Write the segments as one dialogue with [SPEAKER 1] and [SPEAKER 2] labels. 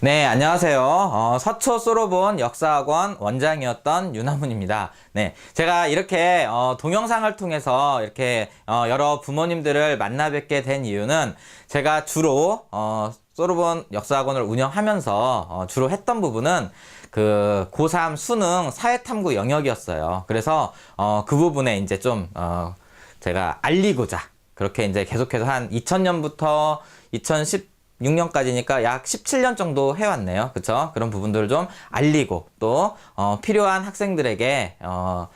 [SPEAKER 1] 네, 안녕하세요. 어, 서초 소로본 역사학원 원장이었던 윤하문입니다. 네, 제가 이렇게 어, 동영상을 통해서 이렇게 어, 여러 부모님들을 만나 뵙게 된 이유는 제가 주로 어, 소로본 역사학원을 운영하면서 어, 주로 했던 부분은 그 고3 수능 사회탐구 영역이었어요. 그래서 어, 그 부분에 이제 좀 어, 제가 알리고자 그렇게 이제 계속해서 한 2000년부터 2016년까지니까 약 17년 정도 해왔네요. 그쵸? 그런 부분들을 좀 알리고 또, 어, 필요한 학생들에게, 어,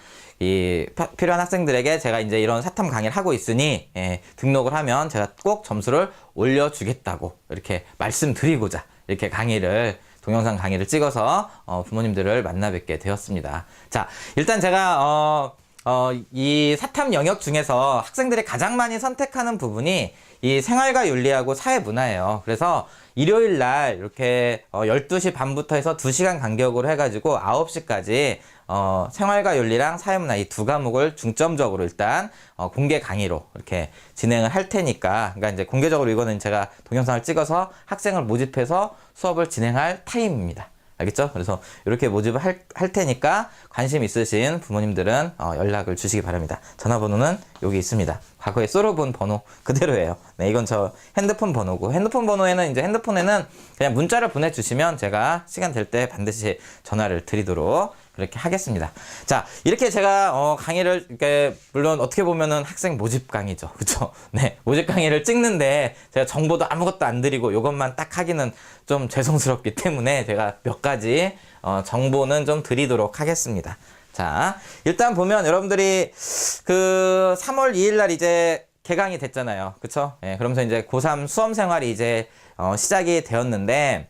[SPEAKER 1] 이 파- 필요한 학생들에게 제가 이제 이런 사탐 강의를 하고 있으니 예, 등록을 하면 제가 꼭 점수를 올려주겠다고 이렇게 말씀드리고자 이렇게 강의를 동영상 강의를 찍어서 어, 부모님들을 만나 뵙게 되었습니다. 자 일단 제가 어, 어, 이 사탐 영역 중에서 학생들이 가장 많이 선택하는 부분이 이 생활과 윤리하고 사회 문화예요. 그래서 일요일 날 이렇게 어, 12시 반부터 해서 2시간 간격으로 해가지고 9시까지 어, 생활과 윤리랑 사회문화 이 두 과목을 중점적으로 일단 어, 공개 강의로 이렇게 진행을 할 테니까 그러니까 이제 공개적으로 이거는 제가 동영상을 찍어서 학생을 모집해서 수업을 진행할 타임입니다. 알겠죠? 그래서 이렇게 모집을 할, 할 테니까 관심 있으신 부모님들은 어, 연락을 주시기 바랍니다. 전화번호는 여기 있습니다. 과거에 썰어본 번호 그대로예요. 네, 이건 저 핸드폰 번호고 핸드폰 번호에는 이제 핸드폰에는 그냥 문자를 보내주시면 제가 시간 될 때 반드시 전화를 드리도록 그렇게 하겠습니다. 자, 이렇게 제가 어, 강의를 이렇게 물론 어떻게 보면은 학생 모집 강의죠, 그렇죠? 네, 모집 강의를 찍는데 제가 정보도 아무것도 안 드리고 이것만 딱 하기는 좀 죄송스럽기 때문에 제가 몇 가지 어, 정보는 좀 드리도록 하겠습니다. 자, 일단 보면 여러분들이 그 3월 2일 날 이제 개강이 됐잖아요, 그렇죠? 예, 그러면서 이제 고3 수험 생활이 이제 어, 시작이 되었는데.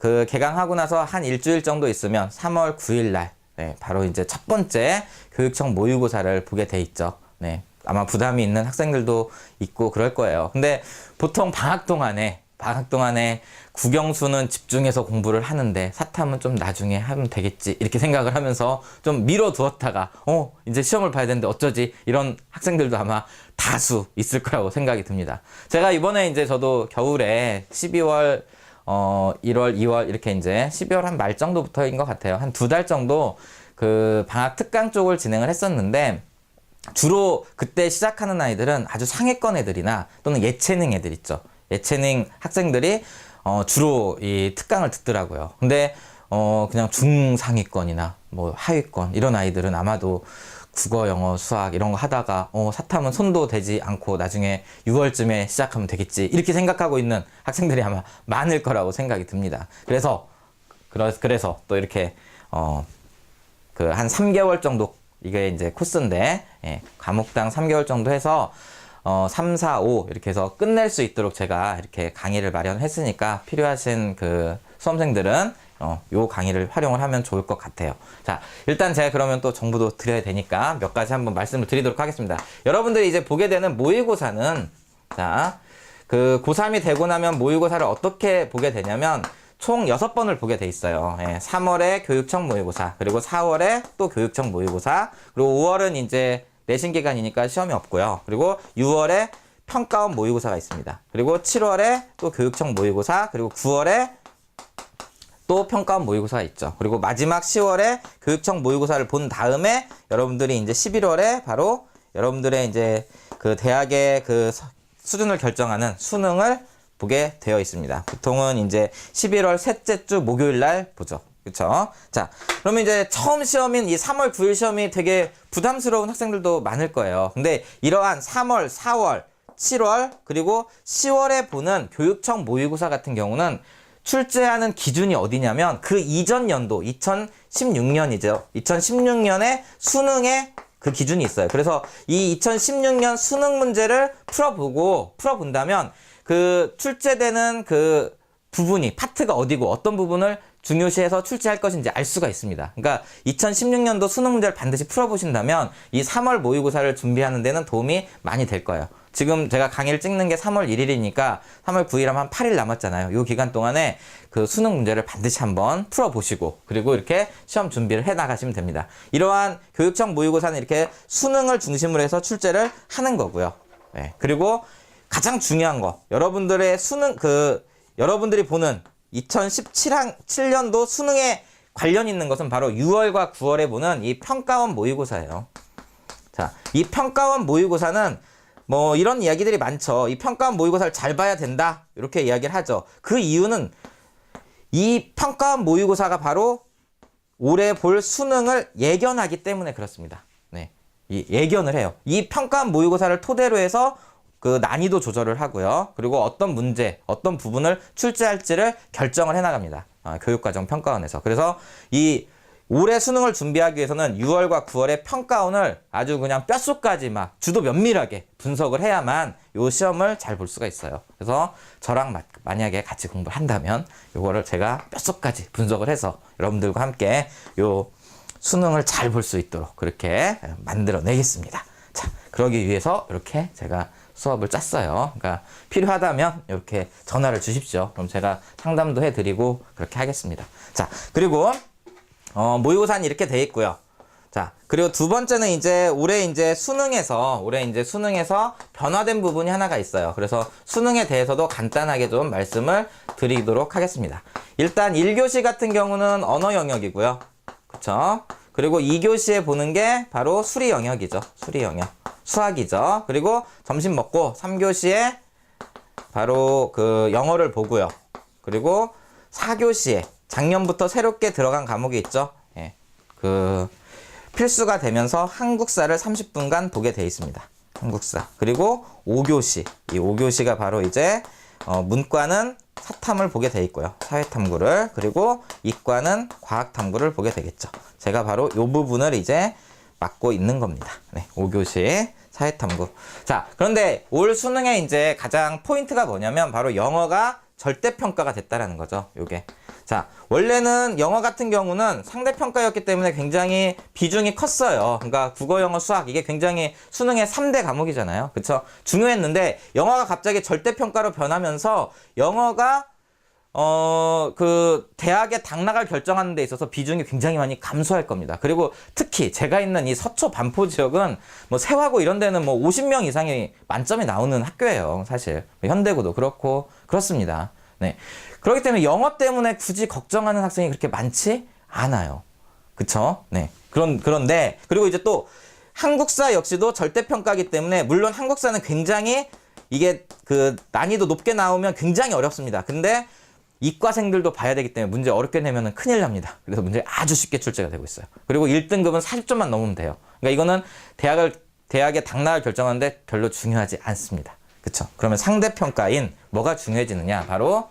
[SPEAKER 1] 그 개강하고 나서 한 일주일 정도 있으면 3월 9일 날 네, 바로 이제 첫 번째 교육청 모의고사를 보게 돼 있죠. 네. 아마 부담이 있는 학생들도 있고 그럴 거예요. 근데 보통 방학 동안에 방학 동안에 국영수는 집중해서 공부를 하는데 사탐은 좀 나중에 하면 되겠지 이렇게 생각을 하면서 좀 미뤄두었다가 어 이제 시험을 봐야 되는데 어쩌지 이런 학생들도 아마 다수 있을 거라고 생각이 듭니다. 제가 이번에 이제 저도 겨울에 12월 어, 1월, 2월 이렇게 이제 12월 한 말 정도부터인 것 같아요. 한 두 달 정도 그 방학 특강 쪽을 진행을 했었는데 주로 그때 시작하는 아이들은 아주 상위권 애들이나 또는 예체능 애들 있죠. 예체능 학생들이 어, 주로 이 특강을 듣더라고요. 근데 어, 그냥 중상위권이나 뭐 하위권 이런 아이들은 아마도 국어, 영어, 수학 이런 거 하다가 어, 사탐은 손도 대지 않고 나중에 6월쯤에 시작하면 되겠지 이렇게 생각하고 있는 학생들이 아마 많을 거라고 생각이 듭니다. 그래서 그래서 또 이렇게 어, 그 한 3개월 정도 이게 이제 코스인데 예, 과목당 3개월 정도 해서 어, 3, 4, 5 이렇게 해서 끝낼 수 있도록 제가 이렇게 강의를 마련했으니까 필요하신 그 수험생들은 어, 요 강의를 활용을 하면 좋을 것 같아요. 자, 일단 제가 그러면 또 정보도 드려야 되니까 몇 가지 한번 말씀을 드리도록 하겠습니다. 여러분들이 이제 보게 되는 모의고사는 자, 그 고3이 되고 나면 모의고사를 어떻게 보게 되냐면 총 6번을 보게 돼 있어요. 예, 3월에 교육청 모의고사, 그리고 4월에 또 교육청 모의고사, 그리고 5월은 이제 내신 기간이니까 시험이 없고요. 그리고 6월에 평가원 모의고사가 있습니다. 그리고 7월에 또 교육청 모의고사, 그리고 9월에 또 평가원 모의고사가 있죠. 그리고 마지막 10월에 교육청 모의고사를 본 다음에 여러분들이 이제 11월에 바로 여러분들의 이제 그 대학의 그 서- 수준을 결정하는 수능을 보게 되어 있습니다. 보통은 이제 11월 셋째 주 목요일 날 보죠. 그쵸? 자, 그러면 이제 처음 시험인 이 3월 9일 시험이 되게 부담스러운 학생들도 많을 거예요. 근데 이러한 3월, 4월, 7월, 그리고 10월에 보는 교육청 모의고사 같은 경우는 출제하는 기준이 어디냐면 그 이전 연도 2016년이죠. 2016년에 수능에 그 기준이 있어요. 그래서 이 2016년 수능 문제를 풀어보고 풀어본다면 그 출제되는 그 부분이 파트가 어디고 어떤 부분을 중요시해서 출제할 것인지 알 수가 있습니다. 그러니까 2016년도 수능 문제를 반드시 풀어보신다면 이 3월 모의고사를 준비하는 데는 도움이 많이 될 거예요. 지금 제가 강의를 찍는 게 3월 1일이니까 3월 9일 하면 한 8일 남았잖아요. 이 기간 동안에 그 수능 문제를 반드시 한번 풀어보시고 그리고 이렇게 시험 준비를 해 나가시면 됩니다. 이러한 교육청 모의고사는 이렇게 수능을 중심으로 해서 출제를 하는 거고요. 네. 그리고 가장 중요한 거 여러분들의 수능 그 여러분들이 보는 2017년도 수능에 관련 있는 것은 바로 6월과 9월에 보는 이 평가원 모의고사예요. 자, 이 평가원 모의고사는 뭐 이런 이야기들이 많죠. 이 평가원 모의고사를 잘 봐야 된다. 이렇게 이야기를 하죠. 그 이유는 이 평가원 모의고사가 바로 올해 볼 수능을 예견하기 때문에 그렇습니다. 네. 이 예견을 해요. 이 평가원 모의고사를 토대로 해서 그 난이도 조절을 하고요. 그리고 어떤 문제, 어떤 부분을 출제할지를 결정을 해 나갑니다. 아, 교육과정 평가원에서. 그래서 이 올해 수능을 준비하기 위해서는 6월과 9월의 평가원을 아주 그냥 뼛속까지 막 주도 면밀하게 분석을 해야만 요 시험을 잘 볼 수가 있어요. 그래서 저랑 마- 만약에 같이 공부를 한다면 요거를 제가 뼛속까지 분석을 해서 여러분들과 함께 요 수능을 잘 볼 수 있도록 그렇게 만들어 내겠습니다. 자, 그러기 위해서 이렇게 제가 수업을 짰어요. 그러니까 필요하다면 이렇게 전화를 주십시오. 그럼 제가 상담도 해드리고 그렇게 하겠습니다. 자, 그리고 어, 모의고사는 이렇게 돼 있고요. 자, 그리고 두 번째는 이제 올해 이제 수능에서 올해 이제 수능에서 변화된 부분이 하나가 있어요. 그래서 수능에 대해서도 간단하게 좀 말씀을 드리도록 하겠습니다. 일단 1교시 같은 경우는 언어 영역이고요. 그쵸? 그리고 2교시에 보는 게 바로 수리 영역이죠. 수리 영역. 수학이죠. 그리고 점심 먹고 3교시에 바로 그 영어를 보고요. 그리고 4교시에 작년부터 새롭게 들어간 과목이 있죠. 예. 그 필수가 되면서 한국사를 30분간 보게 돼 있습니다. 한국사. 그리고 5교시. 이 5교시가 바로 이제 어, 문과는 사탐을 보게 돼 있고요. 사회탐구를. 그리고 이과는 과학탐구를 보게 되겠죠. 제가 바로 이 부분을 이제 맡고 있는 겁니다. 네, 5교시 사회탐구. 자, 그런데 올 수능에 이제 가장 포인트가 뭐냐면 바로 영어가 절대평가가 됐다라는 거죠. 요게. 자, 원래는 영어 같은 경우는 상대평가였기 때문에 굉장히 비중이 컸어요. 그러니까 국어, 영어, 수학 이게 굉장히 수능의 3대 과목이잖아요. 그쵸? 중요했는데 영어가 갑자기 절대평가로 변하면서 영어가 어, 그, 대학에 당락을 결정하는 데 있어서 비중이 굉장히 많이 감소할 겁니다. 그리고 특히 제가 있는 이 서초 반포 지역은 뭐 세화고 이런 데는 뭐 50명 이상이 만점이 나오는 학교예요. 사실. 뭐 현대고도 그렇고, 그렇습니다. 네. 그렇기 때문에 영어 때문에 굳이 걱정하는 학생이 그렇게 많지 않아요. 그쵸? 네. 그런, 그런데, 그리고 이제 또 한국사 역시도 절대평가기 때문에 물론 한국사는 굉장히 이게 그 난이도 높게 나오면 굉장히 어렵습니다. 근데 이과생들도 봐야 되기 때문에 문제 어렵게 내면은 큰일 납니다. 그래서 문제 아주 쉽게 출제가 되고 있어요. 그리고 1등급은 40점만 넘으면 돼요. 그러니까 이거는 대학을 대학의 당락을 결정하는데 별로 중요하지 않습니다. 그쵸? 그러면 상대평가인 뭐가 중요해지느냐? 바로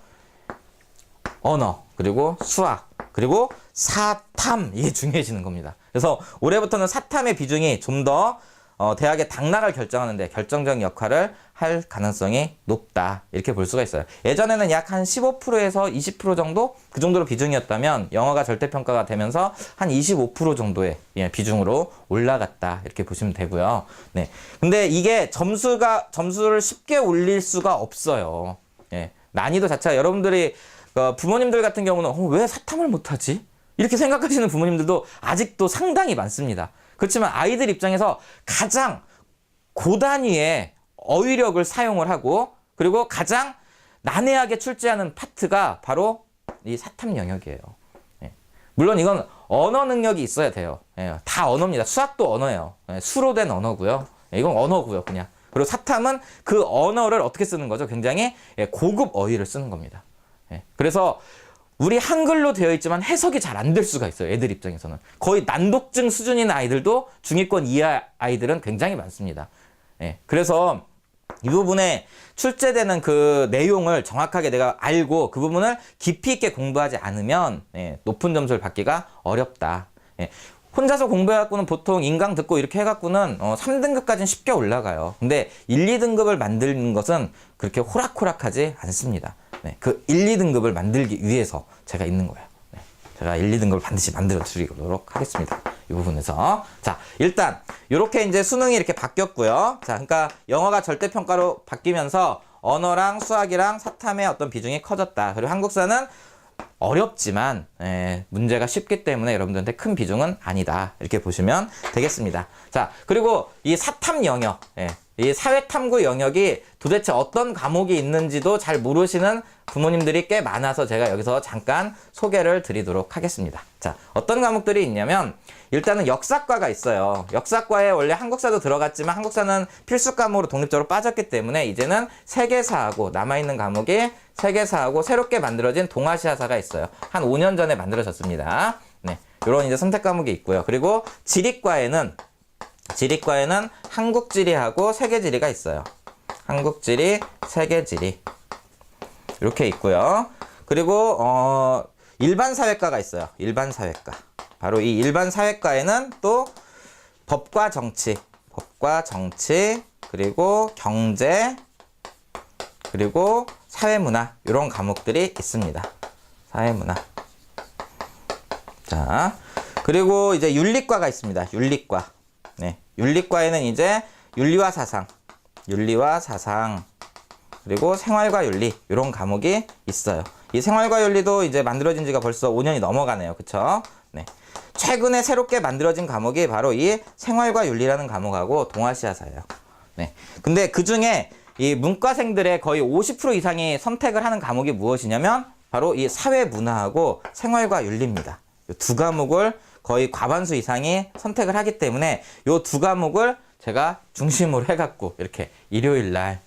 [SPEAKER 1] 언어, 그리고 수학, 그리고 사탐 이게 중요해지는 겁니다. 그래서 올해부터는 사탐의 비중이 좀더 어, 대학의 당락을 결정하는데 결정적인 역할을 할 가능성이 높다 이렇게 볼 수가 있어요. 예전에는 약 한 15%에서 20% 정도 그 정도로 비중이었다면 영어가 절대평가가 되면서 한 25% 정도의 예, 비중으로 올라갔다 이렇게 보시면 되고요. 네, 근데 이게 점수가 점수를 쉽게 올릴 수가 없어요. 예, 난이도 자체가 여러분들이 어, 부모님들 같은 경우는 어, 왜 사탐을 못하지? 이렇게 생각하시는 부모님들도 아직도 상당히 많습니다. 그렇지만 아이들 입장에서 가장 고단위의 어휘력을 사용을 하고 그리고 가장 난해하게 출제하는 파트가 바로 이 사탐 영역이에요. 예. 물론 이건 언어 능력이 있어야 돼요. 예, 다 언어입니다. 수학도 언어예요. 예, 수로 된 언어고요. 예, 이건 언어고요, 그냥. 그리고 사탐은 그 언어를 어떻게 쓰는 거죠? 굉장히 예, 고급 어휘를 쓰는 겁니다. 예, 그래서 우리 한글로 되어 있지만 해석이 잘 안 될 수가 있어요. 애들 입장에서는. 거의 난독증 수준인 아이들도 중위권 이하 아이들은 굉장히 많습니다. 예, 그래서 이 부분에 출제되는 그 내용을 정확하게 내가 알고 그 부분을 깊이 있게 공부하지 않으면 예, 높은 점수를 받기가 어렵다. 예, 혼자서 공부해갖고는 보통 인강 듣고 이렇게 해갖고는 어, 3등급까지는 쉽게 올라가요. 근데 1, 2등급을 만드는 것은 그렇게 호락호락하지 않습니다. 네, 그 1, 2등급을 만들기 위해서 제가 있는 거예요. 네, 제가 1, 2등급을 반드시 만들어 드리도록 하겠습니다. 이 부분에서. 자, 일단, 이렇게 이제 수능이 이렇게 바뀌었고요. 자, 그러니까 영어가 절대평가로 바뀌면서 언어랑 수학이랑 사탐의 어떤 비중이 커졌다. 그리고 한국사는 어렵지만 예, 문제가 쉽기 때문에 여러분들한테 큰 비중은 아니다 이렇게 보시면 되겠습니다. 자 그리고 이 사탐 영역 예, 이 사회탐구 영역이 도대체 어떤 과목이 있는지도 잘 모르시는 부모님들이 꽤 많아서 제가 여기서 잠깐 소개를 드리도록 하겠습니다. 자, 어떤 과목들이 있냐면 일단은 역사과가 있어요. 역사과에 원래 한국사도 들어갔지만 한국사는 필수 과목으로 독립적으로 빠졌기 때문에 이제는 세계사하고 남아있는 과목이 세계사하고 새롭게 만들어진 동아시아사가 있어요. 한 5년 전에 만들어졌습니다. 네. 요런 이제 선택 과목이 있고요. 그리고 지리과에는 지리과에는 한국 지리하고 세계 지리가 있어요. 한국 지리, 세계 지리. 이렇게 있고요. 그리고 어 일반 사회과가 있어요. 일반 사회과. 바로 이 일반 사회과에는 또 법과 정치, 법과 정치, 그리고 경제, 그리고 사회문화 이런 과목들이 있습니다. 사회문화. 자, 그리고 이제 윤리과가 있습니다. 윤리과. 네, 윤리과에는 이제 윤리와 사상, 윤리와 사상, 그리고 생활과 윤리 이런 과목이 있어요. 이 생활과 윤리도 이제 만들어진 지가 벌써 5년이 넘어가네요. 그쵸? 네. 최근에 새롭게 만들어진 과목이 바로 이 생활과 윤리라는 과목하고 동아시아사예요. 네. 근데 그 중에 이 문과생들의 거의 50% 이상이 선택을 하는 과목이 무엇이냐면 바로 이 사회 문화하고 생활과 윤리입니다. 이두 과목을 거의 과반수 이상이 선택을 하기 때문에 이두 과목을 제가 중심으로 해갖고 이렇게 일요일 날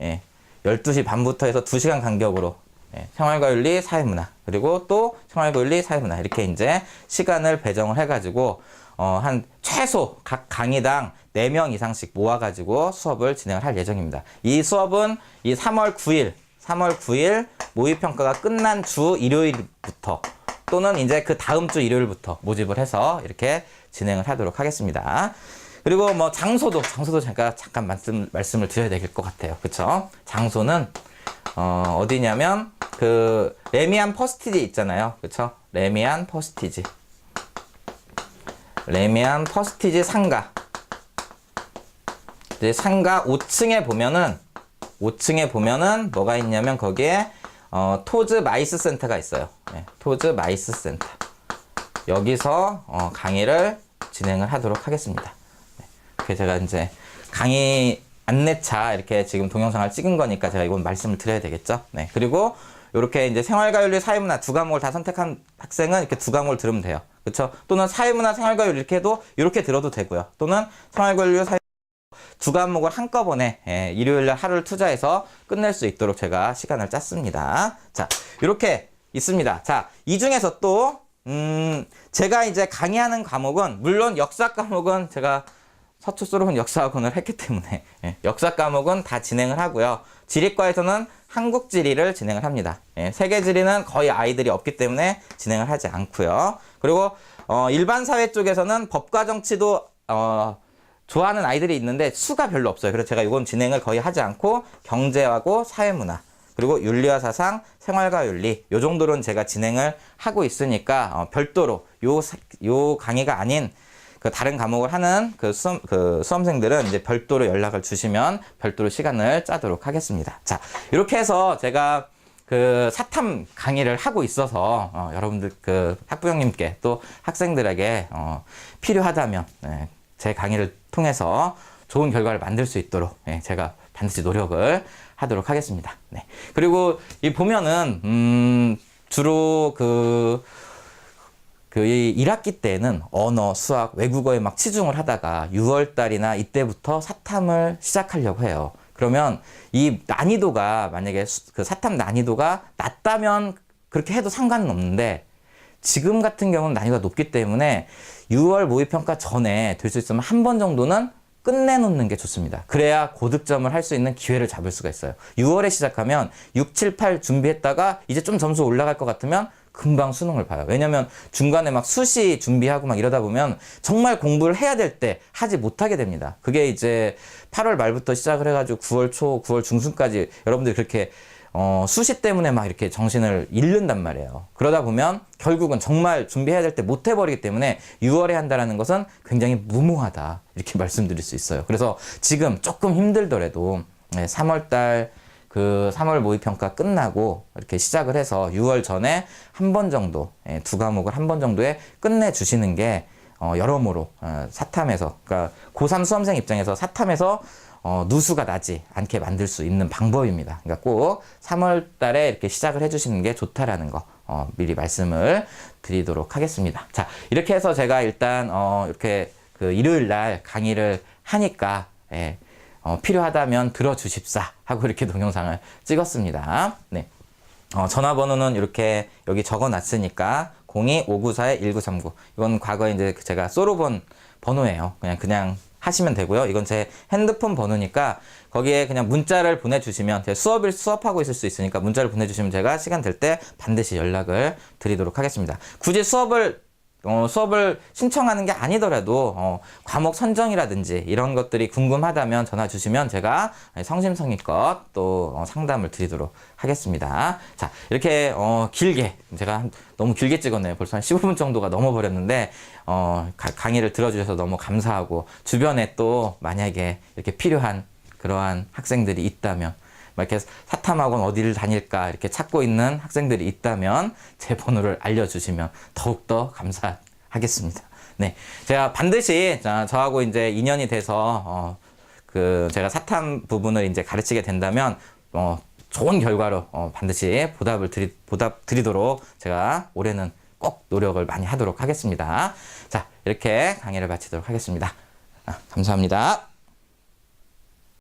[SPEAKER 1] 예, 12시 반부터 해서 2시간 간격으로 예, 생활과 윤리, 사회문화 그리고 또 생활과 윤리, 사회문화 이렇게 이제 시간을 배정을 해가지고 어, 한 최소 각 강의당 4명 이상씩 모아가지고 수업을 진행을 할 예정입니다. 이 수업은 이 3월 9일, 3월 9일 모의평가가 끝난 주 일요일부터 또는 이제 그 다음 주 일요일부터 모집을 해서 이렇게 진행을 하도록 하겠습니다. 그리고 뭐 장소도 장소도 제가 잠깐 말씀 말씀을 드려야 될 것 같아요. 그쵸 장소는 어, 어디냐면 그 레미안 퍼스티지 있잖아요. 그쵸 레미안 퍼스티지. 레미안 퍼스티지 상가. 이제 상가 5층에 보면은 5층에 보면은 뭐가 있냐면 거기에 어, 토즈 마이스 센터가 있어요. 네, 토즈 마이스 센터. 여기서 어, 강의를 진행을 하도록 하겠습니다. 네, 제가 이제 강의 안내차 이렇게 지금 동영상을 찍은 거니까 제가 이건 말씀을 드려야 되겠죠. 네. 그리고 이렇게 이제 생활과윤리, 사회문화 두 과목을 다 선택한 학생은 이렇게 두 과목을 들으면 돼요. 그렇죠? 또는 사회문화, 생활과윤리 이렇게 해도 이렇게 들어도 되고요. 또는 생활과윤리, 사회 두 과목을 한꺼번에 예, 일요일 날 하루를 투자해서 끝낼 수 있도록 제가 시간을 짰습니다. 자, 이렇게 있습니다. 자, 이 중에서 또 음, 제가 이제 강의하는 과목은 물론 역사 과목은 제가 서초스러운 역사학원을 했기 때문에 예, 역사 과목은 다 진행을 하고요. 지리과에서는 한국 지리를 진행을 합니다. 예, 세계 지리는 거의 아이들이 없기 때문에 진행을 하지 않고요. 그리고 어, 일반 사회 쪽에서는 법과 정치도 어, 좋아하는 아이들이 있는데 수가 별로 없어요. 그래서 제가 이건 진행을 거의 하지 않고 경제하고 사회문화 그리고 윤리와 사상, 생활과 윤리 요 정도로는 제가 진행을 하고 있으니까 어, 별도로 요, 사- 요 강의가 아닌 그 다른 과목을 하는 그 수험, 그 수험생들은 이제 별도로 연락을 주시면 별도로 시간을 짜도록 하겠습니다. 자, 이렇게 해서 제가 그 사탐 강의를 하고 있어서 어, 여러분들 그 학부형님께 또 학생들에게 어, 필요하다면 네, 제 강의를 통해서 좋은 결과를 만들 수 있도록 예, 제가 반드시 노력을 하도록 하겠습니다. 네. 그리고 이 보면은 음, 주로 그 그이 1학기 때는 언어, 수학, 외국어에 막 치중을 하다가 6월 달이나 이때부터 사탐을 시작하려고 해요. 그러면 이 난이도가 만약에 수- 그 사탐 난이도가 낮다면 그렇게 해도 상관은 없는데 지금 같은 경우는 난이도가 높기 때문에 6월 모의평가 전에 될 수 있으면 한 번 정도는 끝내놓는 게 좋습니다. 그래야 고득점을 할 수 있는 기회를 잡을 수가 있어요. 6월에 시작하면 6, 7, 8 준비했다가 이제 좀 점수 올라갈 것 같으면 금방 수능을 봐요. 왜냐면 중간에 막 수시 준비하고 막 이러다 보면 정말 공부를 해야 될 때 하지 못하게 됩니다. 그게 이제 8월 말부터 시작을 해가지고 9월 초, 9월 중순까지 여러분들이 그렇게 어, 수시 때문에 막 이렇게 정신을 잃는단 말이에요. 그러다 보면 결국은 정말 준비해야 될 때 못 해버리기 때문에 6월에 한다라는 것은 굉장히 무모하다. 이렇게 말씀드릴 수 있어요. 그래서 지금 조금 힘들더라도 3월달 그 3월 모의평가 끝나고 이렇게 시작을 해서 6월 전에 한 번 정도, 예, 두 과목을 한 번 정도에 끝내주시는 게 어, 여러모로 어, 사탐에서, 그러니까 고3 수험생 입장에서 사탐에서 어, 누수가 나지 않게 만들 수 있는 방법입니다. 그러니까 꼭 3월 달에 이렇게 시작을 해주시는 게 좋다라는 거, 어, 미리 말씀을 드리도록 하겠습니다. 자, 이렇게 해서 제가 일단, 어, 이렇게 그 일요일 날 강의를 하니까, 예, 어, 필요하다면 들어주십사 하고 이렇게 동영상을 찍었습니다. 네. 어, 전화번호는 이렇게 여기 적어 놨으니까 02-594-1939. 이건 과거에 이제 제가 쏘로본 번호예요. 그냥, 그냥 하시면 되고요. 이건 제 핸드폰 번호니까 거기에 그냥 문자를 보내주시면 제가 수업을 수업하고 있을 수 있으니까 문자를 보내주시면 제가 시간 될 때 반드시 연락을 드리도록 하겠습니다. 굳이 수업을 어, 수업을 신청하는 게 아니더라도 어, 과목 선정이라든지 이런 것들이 궁금하다면 전화 주시면 제가 성심성의껏 또 어, 상담을 드리도록 하겠습니다. 자 이렇게 어, 길게 제가 한- 너무 길게 찍었네요. 벌써 한 15분 정도가 넘어버렸는데 어, 가- 강의를 들어주셔서 너무 감사하고 주변에 또 만약에 이렇게 필요한 그러한 학생들이 있다면 막 이렇게 사탐학원 어디를 다닐까 이렇게 찾고 있는 학생들이 있다면 제 번호를 알려주시면 더욱더 감사하겠습니다. 네. 제가 반드시 자, 저하고 이제 인연이 돼서, 어, 그 제가 사탐 부분을 이제 가르치게 된다면, 어, 좋은 결과로 어, 반드시 보답을 드리, 보답 드리도록 제가 올해는 꼭 노력을 많이 하도록 하겠습니다. 자, 이렇게 강의를 마치도록 하겠습니다. 아, 감사합니다.